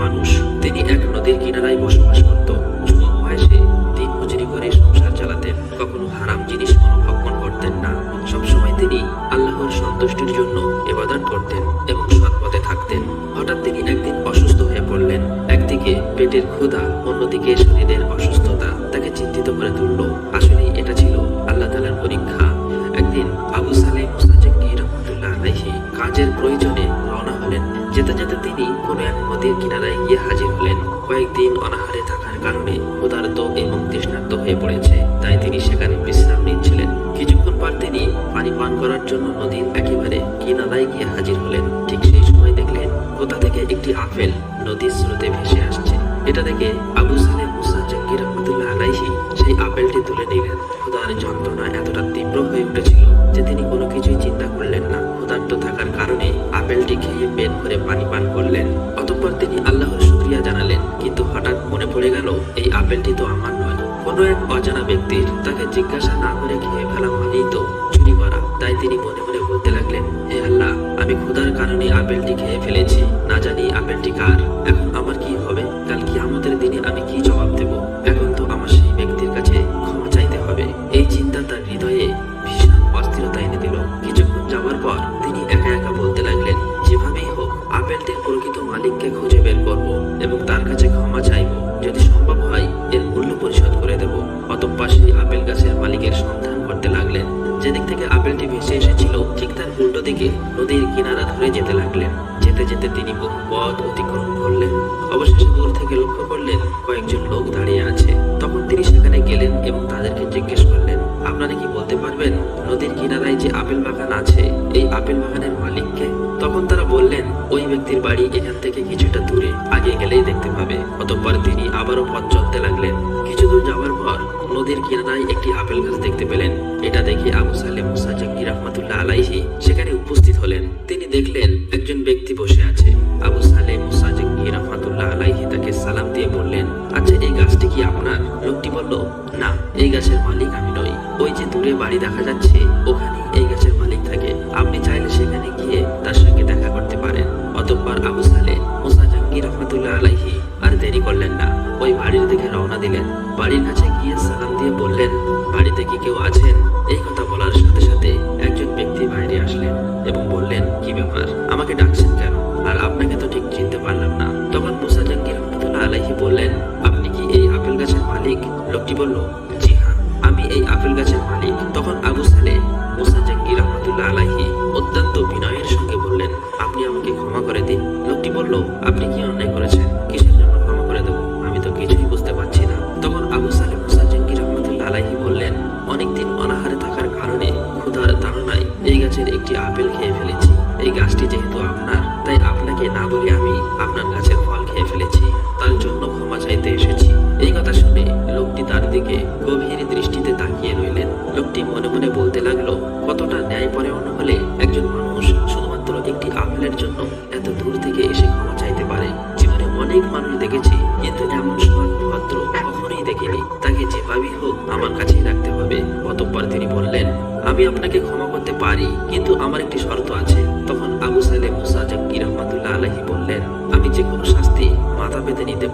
মানুষ। করার জন্য নদীর একেবারে কিনারায় গিয়ে হাজির হলেন। ঠিক সেই সময় দেখলেন কোথা থেকে একটি আপেল নদীর স্রোতে ভেসে আসছে। এটা দেখে আবু সালেম মুসা জাকির রহমতুল্লাহ আলাইহি সেই আপেলটি তুলে নিলেন। ক্ষুধার যন্ত্রণা এতটা তীব্র হয়ে উঠেছিল যে তিনি কোনো কিছুই চিন্তা করলেন না। ক্ষুধার্ত থাকার কারণে আপেলটি খেয়ে পেট ভরে পানি পান করলেন। অতঃপর তিনি আল্লাহর শুক্রিয়া জানালেন, কিন্তু হঠাৎ মনে পড়ে গেল, এই আপেলটি তো আমার নয়। কোনো এক অজানা ব্যক্তির তাকে জিজ্ঞাসা না করে খেয়ে ফেলা মানেই তো করা তিনি মনে মনে বলতে লাগলেন, হে আল্লাহ, আমি ক্ষুধার কারণে আপেলটি খেয়ে ফেলেছি। না জানি আপেলটি কার। এখন আমার এবং তাদেরকে জিজ্ঞেস করলেন, আপনারা কি বলতে পারবেন নদীর কিনারায় যে আপেল বাগান আছে, এই আপেল বাগানের মালিককে তখন তারা বললেন, ওই ব্যক্তির বাড়ি এখান থেকে কিছুটা দূরে, আগে গেলেই দেখতে পাবে। অতঃপর তিনি আবারও পথ চলতে লাগলেন। কিছু দূর যাওয়ার পর নদীর কিনারায় একটি আপেল গাছ দেখতে পেলেন। এটা দেখে আবু সালেম মুসা জাকি রহমতুল্লাহ আলাইহি সেখানে উপস্থিত হলেন। তিনি দেখলেন, একজন ব্যক্তি বসে আছে। আবু তাকে সালাম দিয়ে বললেন আচ্ছা এই গাছটি কি আপনার? লোকটি বলল, না, এই গাছের মালিক আমি নই। ওই যে দূরে বাড়ি দেখা যাচ্ছে ওখানে এই গাছের মালিক থাকে। আপনি চাইলে সেখানে গিয়ে তার সঙ্গে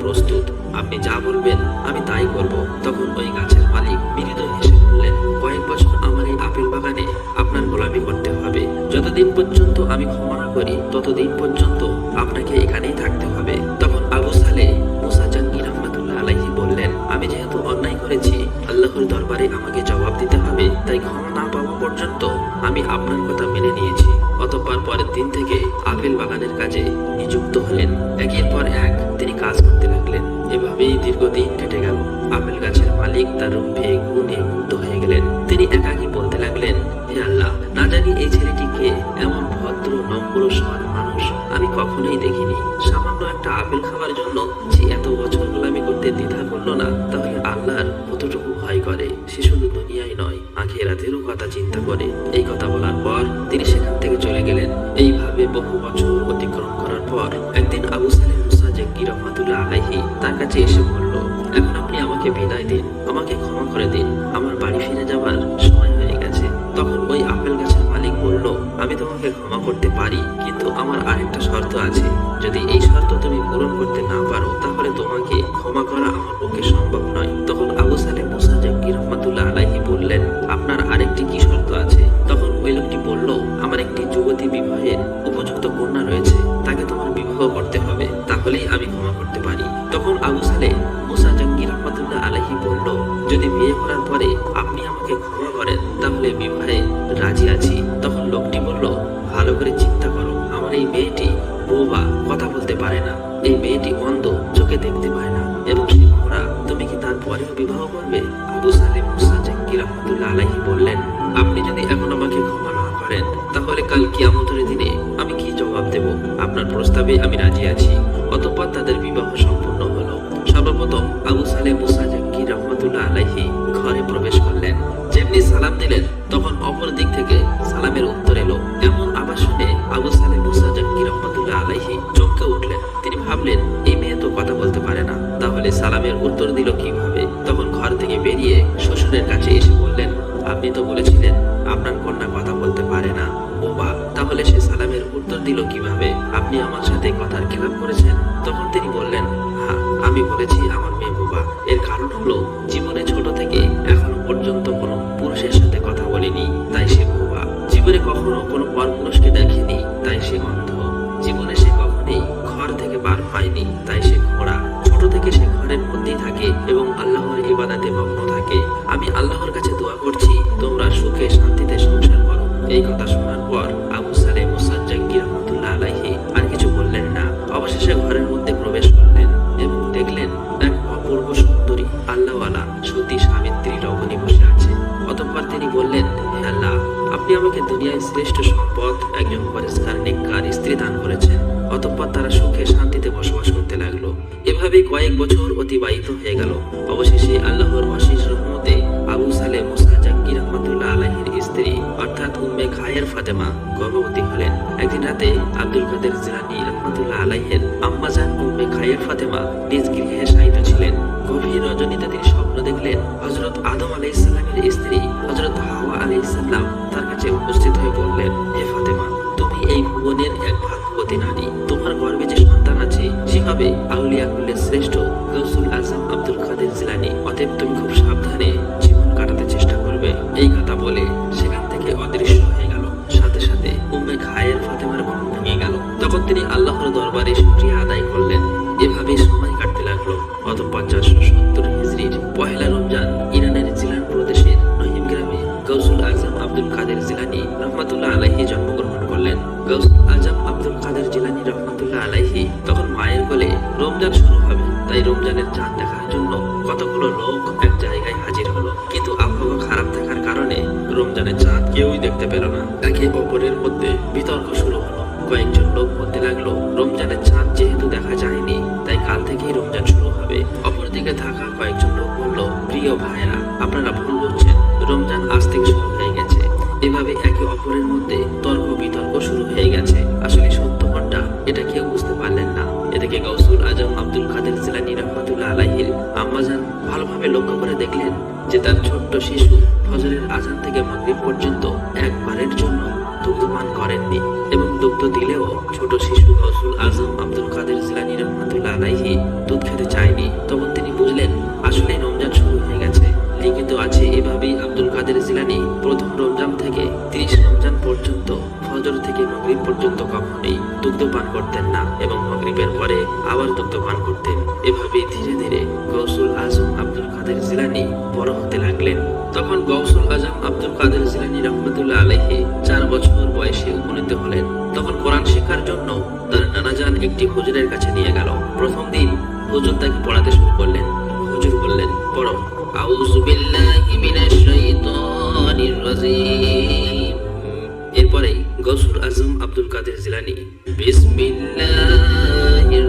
প্রস্তুত। আপনি যা বলবেন, আমি তাই করব। তখন ওই গাছের মালিক মৃদু হেসে বললেন, কয়েক বছর আমার এই আপেল বাগানে আপনার গোলামি করতে হবে। যতদিন পর্যন্ত আমি ক্ষমা না করি, ততদিন পর্যন্ত আপনাকে এখানেই থাকতে হবে। তখন আবু সালে মুসা জাঙ্গি রহমতুল্লাহ আলাইহি বললেন, আমি যেহেতু অন্যায় করেছি, আল্লাহর দরবারে আমাকে জবাব দিতে হবে, তাই ক্ষমা না পাওয়া পর্যন্ত আমি আপনার কথা দীর্ঘদিন কেটে গেল। আপেল গাছের মালিক তার রূপে গুণে মুগ্ধ হয়ে গেলেন। তিনি একাকী বলতে লাগলেন, হে আল্লাহ, না জানি এই ছেলেটিকে এমন ভদ্র, নম্র, সৎ মানুষ আমি কখনোই দেখিনি। সামান্য একটা আপেল খাওয়ার জন্য যে এত বছর গোলামি করতে দ্বিধা করল না তাহলে আল্লাহর কতটুকু ভয় করে, সে শুধু দুনিয়ায় নয়, আখেরাতেরও কথা চিন্তা করে। এই কথা বলার পর তিনি সেখান থেকে চলে গেলেন। এইভাবে বহু বছর অতিক্রম করার পর একদিন আবু সালেম মুসা জাক্কি রহমাতুল্লাহ আলাইহি তার কাছে এসে বলল আমাকে বিদায় দিন, আমাকে ক্ষমা করে দিন। আমার বাড়ি ফিরে যাবার সময় হয়ে গেছে। তখন ওই আপেল গাছের মালিক বলল, আমি তোমাকে ক্ষমা করতে পারি, কিন্তু আমার আরেকটা শর্ত আছে। যদি এই শর্ত তুমি পূরণ করতে না পারো, তাহলে তোমাকে ক্ষমা করা আমার পক্ষে সম্ভব নয়। তখন আবু সালেম মুসা জাকির রহমাতুল্লাহ আলাইহি বললেন, আপনার আরেকটি কি শর্ত আছে? তখন ওই লোকটি বলল, আমার একটি যুবতী বিবাহের উপযুক্ত কন্যা রয়েছে, তাকে তোমার বিবাহ করতে হবে, তাহলেই আমি ক্ষমা করতে পারি। তখন আবু আমাকে ক্ষমা করেন তাহলে বিবাহে রাজি আছি। তখন লোকটি বলল, ভালো করে চিন্তা করো, আমার এই মেয়েটি বোবা কথা বলতে পারে না। এই মেয়েটি অন্ধ, চোখে দেখতে পায় না। এবং সে ঘোড়া, তুমি কি তার পরেও বিবাহ করবে? আবু সালেম মুসা আলাইহি বললেন, আপনি যদি এখন আমাকে ক্ষমা না করেন, তাহলে কাল কিয়ামতের দিনে আমি কি জবাব দেব? আপনার প্রস্তাবে আমি রাজি আছি। অতঃপর তাদের বিবাহ সম্পূর্ণ আপনি তো বলেছিলেন, আপনার কন্যা কথা বলতে পারে না। ও বা তাহলে সে সালামের উত্তর দিল কীভাবে? আপনি আমার সাথে কথার খেলাপ করেছেন? তখন তিনি বললেন হ্যাঁ আমি বলেছি আমার মেয়ে বোবা, এর কারণ হলো জীবনে ছোট থেকে এখনও পর্যন্ত কোনো পুরুষের সাথে কথা বলিনি, তাই সে বোবা। জীবনে কখনো কোনো পর পুরুষকে তাই কাছে উপস্থিত হয়ে বললেন, হে ফাতেমা, তুমি এই ভুবনের এক ভাগ্যবতী নারী। তোমার গর্ভে যে সন্তান আছে সে হবে আউলিয়াকুলের শ্রেষ্ঠ গৌসুল আজম আব্দুল কাদের জিলানি, অতএব তুমি খুব সাবধানে জীবন কাটাতে চেষ্টা করবে। এই কথা বলে শুরু হবে। তাই রমজানের চাঁদ দেখার জন্য কতগুলো লোক এক জায়গায় হাজির হলো। কিন্তু আবহাওয়া খারাপ থাকার কারণে রমজানের চাঁদ কেউই দেখতে পেল না। একে অপরের মধ্যে বিতর্ক শুরু হলো। কয়েকজন লোক বলতে লাগল, রমজানের পর্যন্ত একবারের জন্য দুগ্ধ পান করেননি এবং দুগ্ধ দিলেও ছোট শিশু গৌসুল আজম আব্দুল কাদের জিলানি রহমতুল্লাহ আলাইহি দুধ খেতে চায়নি। তখন তিনি বুঝলেন আসলে রমজান শুরু হয়ে গেছে। লিখিত আছে, এভাবেই আব্দুল কাদের জিলানি প্রথম রমজান থেকে তিরিশ রমজান পর্যন্ত, ফজর থেকে মাগরিব পর্যন্ত কখনোই দুগ্ধ পান করতেন না এবং মাগরিবের পরে আবার দুগ্ধ পান করতেন। এভাবেই ধীরে ধীরে বড় হতে লাগলেন। তখন গৌসুল আজম আব্দুল কাদের জিলানি রহমতুল্লাহ আলাইহি চার বছর বয়সে উপনীত হলেন। তখন কোরআন শেখার জন্য তার নানাজান একটি হুজুরের কাছে নিয়ে গেল। প্রথম দিন হুজুর তাকে পড়াতে শুরু করলেন। হুজুর বললেন, পড়ো। এরপরে গৌসুল আজম আব্দুল কাদের জিলানি, বিসমিল্লাহির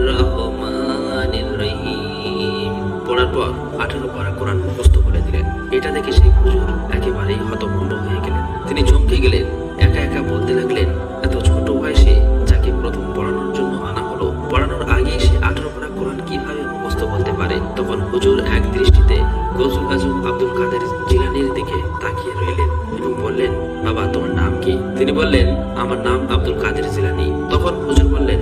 পর আঠারো পারা কোরআন মুখস্থ করে দিলেন। এটা দেখে সেই হুজুর একেবারেই হতভম্ব হয়ে গেলেন। তিনি চমকে গেলেন, একা একা বলতে লাগলেন, এত ছোট বয়সে যাকে প্রথম পড়ানোর জন্য আনা হলো, পড়ানোর আগেই সে আঠারো পারা কোরআন কীভাবে মুখস্থ বলতে পারে? তখন হুজুর এক দৃষ্টিতে গৌসুল আজম আব্দুল কাদের জিলানির দিকে তাকিয়ে রইলেন এবং বললেন, বাবা, তোমার নাম কি? তিনি বললেন, আমার নাম আব্দুল কাদের জিলানি। তখন হুজুর বললেন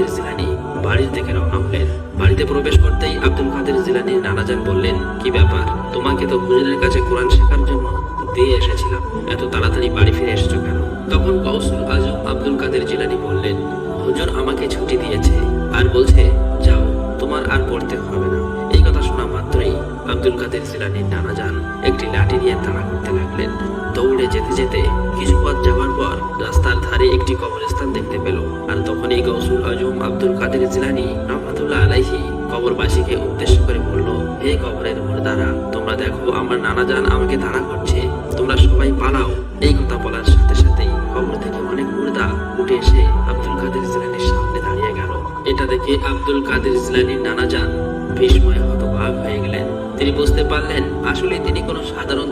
কাদের জিলানি বাড়ির থেকে রওনা হলেন। বাড়িতে প্রবেশ করতেই আব্দুল কাদের জিলানির নানাজান বললেন, কি ব্যাপার? তোমাকে তো হুজুরের কাছে কোরআন শেখার জন্য দিয়ে এসেছিলাম। এত তাড়াতাড়ি বাড়ি ফিরে এসেছ কেন? তখন গৌসুল আজম আব্দুল কাদের জিলানি বললেন, হুজুর আমাকে ছুটি দিয়েছে আর বলছে, যাও, তোমার আর পড়তে হবে না। এই কথা শোনা মাত্রই আব্দুল কাদের জিলানির নানা একটি লাঠি নিয়ে তাড়া করতে লাগলেন। দৌড়ে যেতে যেতে কিছু পথ যাওয়ার পর রাস্তার ধারে একটি কবরস্থান দেখতে পেল। কবরবাসীকে উদ্দেশ্য করে বলল, হে কবরের মুর্দারা, তোমরা দেখো আমার নানা যান আমাকে তাড়া করছে। তোমরা সবাই পালাও। এই কথা বলার সাথে সাথেই কবর থেকে অনেক মুর্দা উঠে এসে আব্দুল কাদের জিলানির সামনে দাঁড়িয়ে গেল। এটা দেখে আব্দুল কাদের জিলানির নানা যান বিস্ময়ে হতবাক হয়ে গেলেন। তিনি বুঝতে পারলেন আসলে তিনি কোনো সাধারণ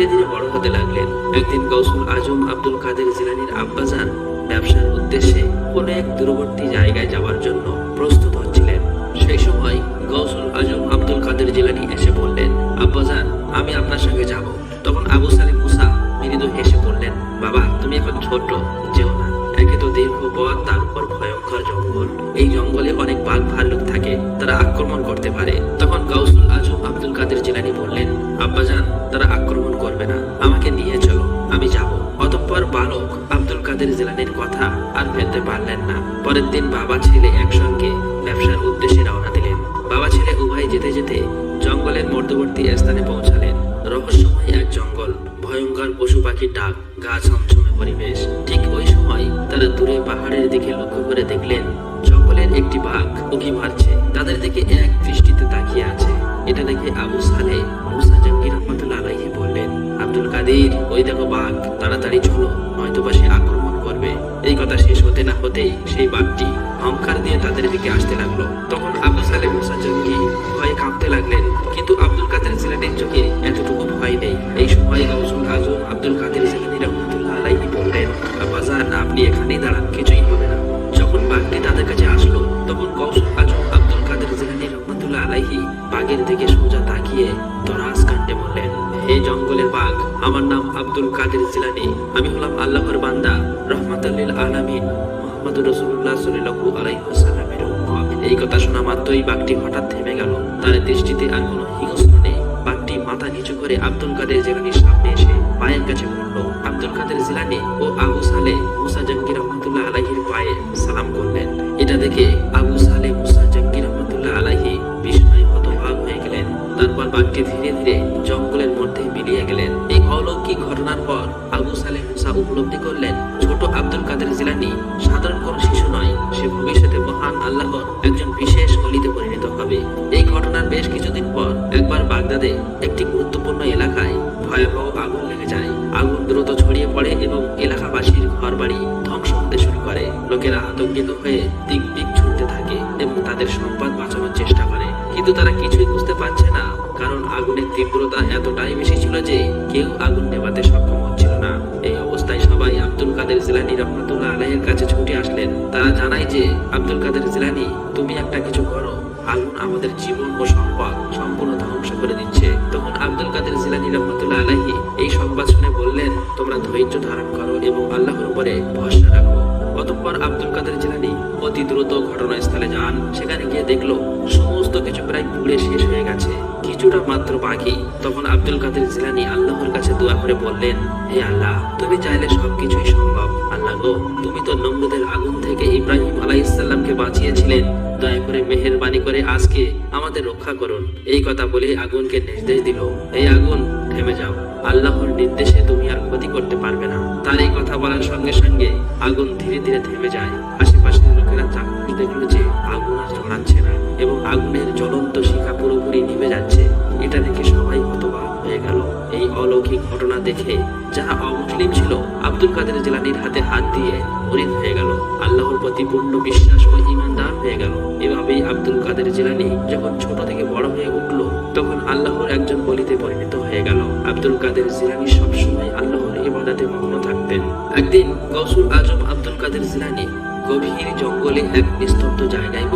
ধীরে ধীরে বড় হতে লাগলেন। একদিন গৌসুল আজম আব্দুল কাদের জিলানির আব্বাজান ব্যবসার উদ্দেশ্যে কোনো এক দূরবর্তী জায়গায় যাওয়ার জন্য প্রস্তুত হচ্ছিলেন। সেই সময় গৌসুল আজম আব্দুল কাদের জিলানি এসে বললেন, আব্বাজান, আমি আপনার সঙ্গে যাব। তখন আবু সালিম মুসা মৃদু হেসে বললেন, বাবা, তুমি এখন ছোট, যেও না। একে তো দীর্ঘ পথ তার উপর ভয়ঙ্কর জঙ্গল। এই জঙ্গলে অনেক বাঘ ভাল্লুক থাকে, তারা আক্রমণ করতে পারে। তখন গাউসুল আজম আব্দুল কাদের জিলানি বললেন, আব্বাজান, তারা করবে না। আমাকে নিয়ে চলো, আমি যাব। অতঃপর বালক আব্দুল কাদের জিলানির কথা আর ফেলতে পারলেন না। পরের দিন বাবা ছেলে একসঙ্গে ব্যবসার উদ্দেশ্যে রওনা দিলেন। বাবা ছেলে উভয় যেতে যেতে জঙ্গলের মধ্যবর্তী স্থানে পৌঁছালেন। রহস্যময় এক জঙ্গল, ভয়ঙ্কর পশু পাখির ডাক, গা ছমছমে পরিবেশ। ঠিক ওই সময় তারা দূরে পাহাড়ের দিকে লক্ষ্য করে দেখলেন বাঘের দিকে সোজা তাকিয়ে দরাজ কাণ্ডে বললেন, হে জঙ্গলের বাঘ, আমার নাম আব্দুল কাদের জিলানি। আমি হলাম আল্লাহর বান্দা রহমাতুল্লিল আলামিন। মোহাম্মদ রসুল্লাহ সাল্লাল্লাহু আলাইহি ওয়াসাল্লামের উম্মত। এই কথা শোনা মাত্রই বাঘটি হঠাৎ থেমে গেল। তার দৃষ্টিতে আর কোনো হিংস্র নেই। বাঘটি মাথা নিচু করে আব্দুল কাদের জিলানির সামনে এসে পায়ের কাছে পড়ল। আব্দুল কাদের জিলানি ও আবু সালে মুসা জাঙ্গির রহমতুল্লাহ আলাহির পায়ে সালাম করলেন। এটা দেখে আবু যে কেউ আগুন নেভাতে সক্ষম হচ্ছিল না। এই অবস্থায় সবাই আব্দুল কাদের জিলানি রহমতুল্লাহ আলাইয়ের কাছে ছুটে আসলেন। তারা জানায় যে, আব্দুল কাদের জিলানি, তুমি একটা কিছু করো। আগুন আমাদের জীবন ও সম্পদ সম্পূর্ণ ধ্বংস করে দিচ্ছে। তখন আব্দুল কাদের জিলানি রহমতুল্লাহ আলাহি এই সংবাদ শুনে বললেন, তোমরা ধৈর্য ধারণ করো এবং আল্লাহর উপরে ভরসা রাখো। অতঃপর আব্দুল কাদের জিলানি অতি দ্রুত ঘটনাস্থলে যান। সেখানে গিয়ে দেখল, সমস্ত কিছু প্রায় পুড়ে শেষ হয়ে গেছে। কিছুটা মাত্র বাকি। তখন আব্দুল কাদের জিলানি আল্লাহর কাছে দোয়া করে বললেন, হে আল্লাহ, তুমি চাইলে সবকিছুই সম্ভব। আল্লাহ গো, তুমি তো নমরুদের আগুন থেকে ইব্রাহিম আলাইসাল্লামকে বাঁচিয়েছিলেন। দয়া করে মেহেরবানি করে আজকে আমাদের রক্ষা করুন। এই কথা বলে আগুনকে নির্দেশ দিল। এই আগুন, থেমে যাও। আল্লাহর নির্দেশে তুমি আর ক্ষতি করতে পারবে না। তার এই কথা বলার সঙ্গে সঙ্গে আগুন ধীরে ধীরে থেমে যায়। আশেপাশের দেখল যে আগুন আর ছড়াচ্ছে না এবং আগুনের জ্বলন্ত শিখা পুরোপুরি নিভে যাচ্ছে। এটা দেখে সবাই হতবাক হয়ে গেল। এই অলৌকিক ঘটনা দেখে যারা অমুসলিম ছিল, আব্দুল কাদের জিলানির হাতে হাত দিয়ে মুরিদ হয়ে গেল। আল্লাহর প্রতি পূর্ণ বিশ্বাস ও ইমানদার হয়ে গেল। এভাবেই আব্দুল কাদের জিলানি যখন ছোট থেকে বড় হয়ে উঠল, তখন আল্লাহর একজন বলিতে পরিণত হয়ে গেল। আব্দুল কাদের জিলানি সবসময় আল্লাহর ইবাদতে মগ্ন থাকতেন। একদিন গৌসুল আজম আব্দুল কাদের জিলানি গভীর জঙ্গলে এক নিস্তব্ধ জায়গায়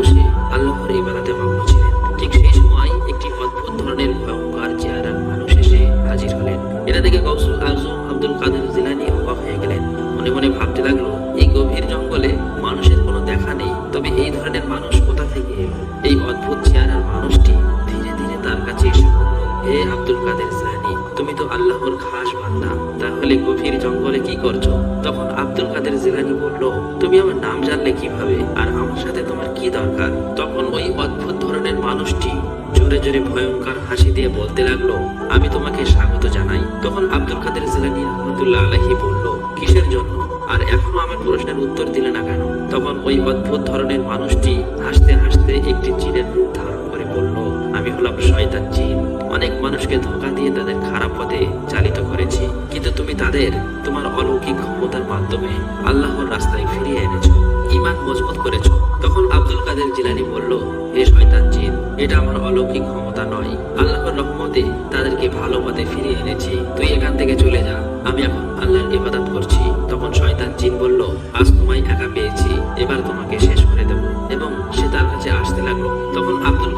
নাম জানলে কীভাবে? আর আমার সাথে তোমার কি দরকার? তখন ওই অদ্ভুত ধরনের মানুষটি জোরে জোরে ভয়ঙ্কর হাসি দিয়ে বলতে লাগল, আমি তোমাকে স্বাগত জানাই। তখন আব্দুল কাদের জিলানি রহমতুল্লাহ আলাহি বলল, কিসের জন্য? আর এখনও আমার প্রশ্নের উত্তর দিলে না কেন? তখন ওই অদ্ভুত ধরনের মানুষটি হাসতে হাসতে একটি চীনের রূপ ধারণ বলল আমি হলাম শয়তান জিন। অনেক মানুষকে ধোকা দিয়ে তাদের খারাপ পথে চালিত করেছি। কিন্তু তুমি তাদের তোমার অলৌকিক ক্ষমতার মাধ্যমে আল্লাহর রাস্তায় ফিরিয়ে এনেছো ইমান মজবুত করেছ। তখন আব্দুল কাদের জিলানি বলল, হে শয়তান জিন, এটা আমার অলৌকিক ক্ষমতা নয়। আল্লাহর রহমতে তাদেরকে ভালো পথে ফিরিয়ে এনেছি। তুই এখান থেকে চলে যা। আমি এখন আল্লাহর ইবাদত করছি। তখন শয়তান জিন বলল, আজ তোমায় একা পেয়েছি। এবার তোমাকে শেষ করে দেব। এবং সে তার কাছে আসতে লাগল। তখন আব্দুল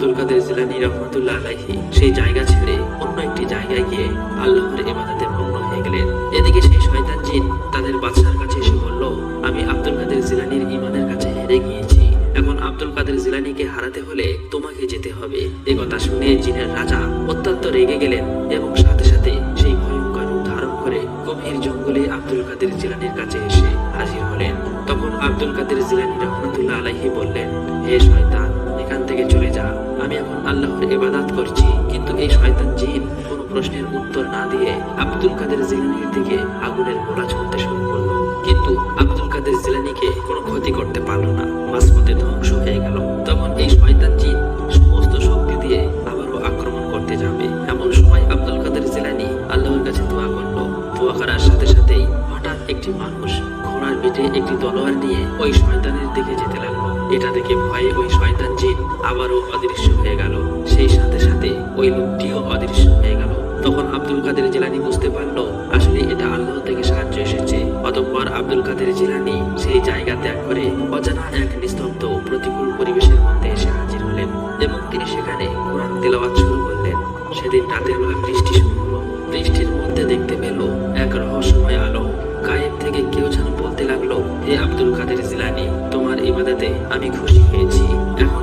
আব্দুল কাদের জিলানি রহমতুল্লাহ আলাইহি সেই জায়গা ছেড়ে অন্য একটি জায়গায় গিয়ে আল্লাহর ইবাদতে মগ্ন হয়ে গেলেন। এদিকে সেই শয়তান জিন তাদের বাদশার কাছে এসে বলল, আমি আব্দুল কাদের জিলানির ইমানের কাছে হেরে গিয়েছি। এখন আব্দুল কাদের জিলানিকে হারাতে হলে তোমাকে যেতে হবে। এ কথা শুনে জিনের রাজা অত্যন্ত রেগে গেলেন এবং সাথে সাথে সেই ভয়ঙ্কর রূপ ধারণ করে গভীর জঙ্গলে আব্দুল কাদের জিলানির কাছে এসে হাজির হলেন। তখন আব্দুল কাদের জিলানি রহমতুল্লাহ আলাইহি বললেন, হে শয়তান ইবাদত করছি, কিন্তু এই শয়তান জিন কোনো প্রশ্নের উত্তর না দিয়ে আব্দুল কাদের জিলানির দিকে আগুনের গোলা ছুটতে শুরু করল। কিন্তু আব্দুল কাদের জিলানিকে কোনো ক্ষতি করতে পারল না। মাঝপথে ধ্বংস হয়ে গেল। তখন এই শয়তান জিন সমস্ত শক্তি দিয়ে আবারও আক্রমণ করতে যাবে। এমন সময় আব্দুল কাদের জিলানি আল্লাহর কাছে দোয়া করল। দোয়া করার সাথে সাথেই হঠাৎ একটি মানুষ ঘোড়ার পিঠে একটি তলোয়ার নিয়ে ওই শয়তানের দিকে যেতে লাগল। এটা দেখে ভয়ে ওই শয়তান জিন আবারও অদৃশ্য হয়ে গেল। সেই সাথে সাথে ওই লোকটিও অদৃশ্য হয়ে গেল। তখন আব্দুল কাদের জিলানি বুঝতে পারল, আসলে এটা আল্লাহ থেকে সাহায্য এসেছে। অতঃপর আব্দুল কাদের জিলানি সেই জায়গা ত্যাগ করে অজানা এক নিস্তব্ধ প্রতিকূল পরিবেশের মধ্যে এসে হাজির হলেন এবং তিনি সেখানে কোরআন তেলাওয়াত শুরু করলেন। সেদিন রাতের বেলা বৃষ্টি শুরু হলো। বৃষ্টির মধ্যে দেখতে পেল এক রহস্যময় আলো। গায়েব থেকে কেউ যেন বলতে লাগল, হে আব্দুল কাদের জিলানি, তোমার ইবাদতে আমি খুশি হয়েছি। এখন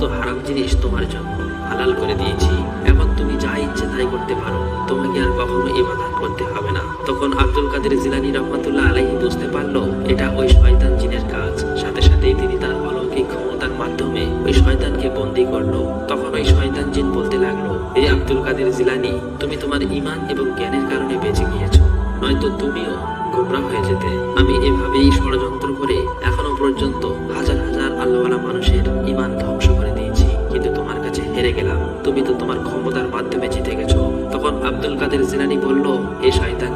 সমস্ত হারাম জিনিস তোমার জন্য। হালাল করে দিয়েছি এখন তুমি যা ইচ্ছে তাই করতে পারো। তোমাকে আর কখনো ইবাদত করতে হবে না। তখন আব্দুল কাদের জিলানি রহমতুল্লাহ আলাইহি বুঝতে পারল, এটা ওই শয়তান জিনের কাজ। সাথে সাথেই তিনি তার অলৌকিক ক্ষমতার মাধ্যমে ওই শয়তানকে বন্দি করল। তখন ওই শয়তান জিন বলতে লাগল এই আব্দুল কাদের জিলানি, তুমি তোমার ইমান এবং জ্ঞানের কারণে বেঁচে গিয়েছো। নয়তো তুমিও গোমরা হয়ে যেতে। আমি এভাবেই ষড়যন্ত্র করে আব্দুল কাদের জিলানি বলল এ শয়তান